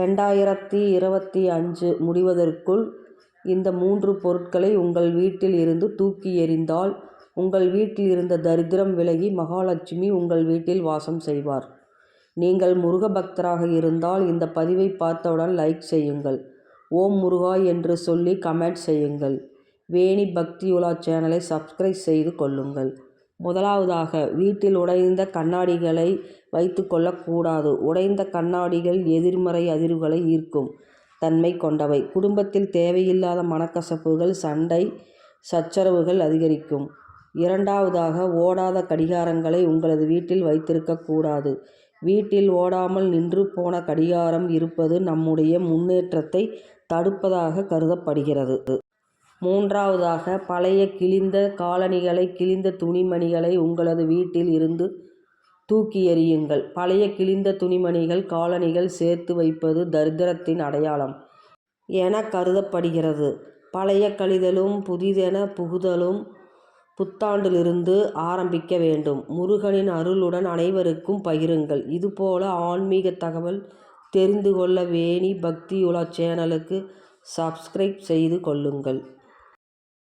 ரெண்டாயிரத்தி இருபத்தி அஞ்சு முடிவதற்குள் இந்த மூன்று பொருட்களை உங்கள் வீட்டில் இருந்து தூக்கி எறிந்தால் உங்கள் வீட்டில் இருந்த தரித்திரம் விலகி மகாலட்சுமி உங்கள் வீட்டில் வாசம் செய்வார். நீங்கள் முருக பக்தராக இருந்தால் இந்த பதிவை பார்த்தவுடன் லைக் செய்யுங்கள். ஓம் முருகா என்று சொல்லி கமெண்ட் செய்யுங்கள். வேணி பக்தி உலா சேனலை சப்ஸ்கிரைப் செய்து கொள்ளுங்கள். முதலாவதாக வீட்டில் உடைந்த கண்ணாடிகளை வைத்துக் கூடாது. உடைந்த கண்ணாடிகள் எதிர்மறை அதிர்வுகளை ஈர்க்கும் தன்மை கொண்டவை. குடும்பத்தில் தேவையில்லாத மனக்கசப்புகள் சண்டை சச்சரவுகள் அதிகரிக்கும். இரண்டாவதாக ஓடாத கடிகாரங்களை உங்களது வீட்டில் வைத்திருக்கக்கூடாது வீட்டில் ஓடாமல் நின்று போன கடிகாரம் இருப்பது நம்முடைய முன்னேற்றத்தை தடுப்பதாக கருதப்படுகிறது. மூன்றாவதாக பழைய கிழிந்த காலணிகளை கிழிந்த துணிமணிகளை உங்களது வீட்டில் இருந்து தூக்கி எறியுங்கள். பழைய கிழிந்த துணிமணிகள் காலணிகள் சேர்த்து வைப்பது தரித்திரத்தின் அடையாளம் என கருதப்படுகிறது. பழைய கழிதலும் புதிதென புகுதலும் புத்தாண்டிலிருந்து ஆரம்பிக்க வேண்டும். முருகனின் அருளுடன் அனைவருக்கும் பகிருங்கள். இதுபோல ஆன்மீக தகவல் தெரிந்து கொள்ள வேணி பக்தியுலா சேனலுக்கு சப்ஸ்கிரைப் செய்து கொள்ளுங்கள்.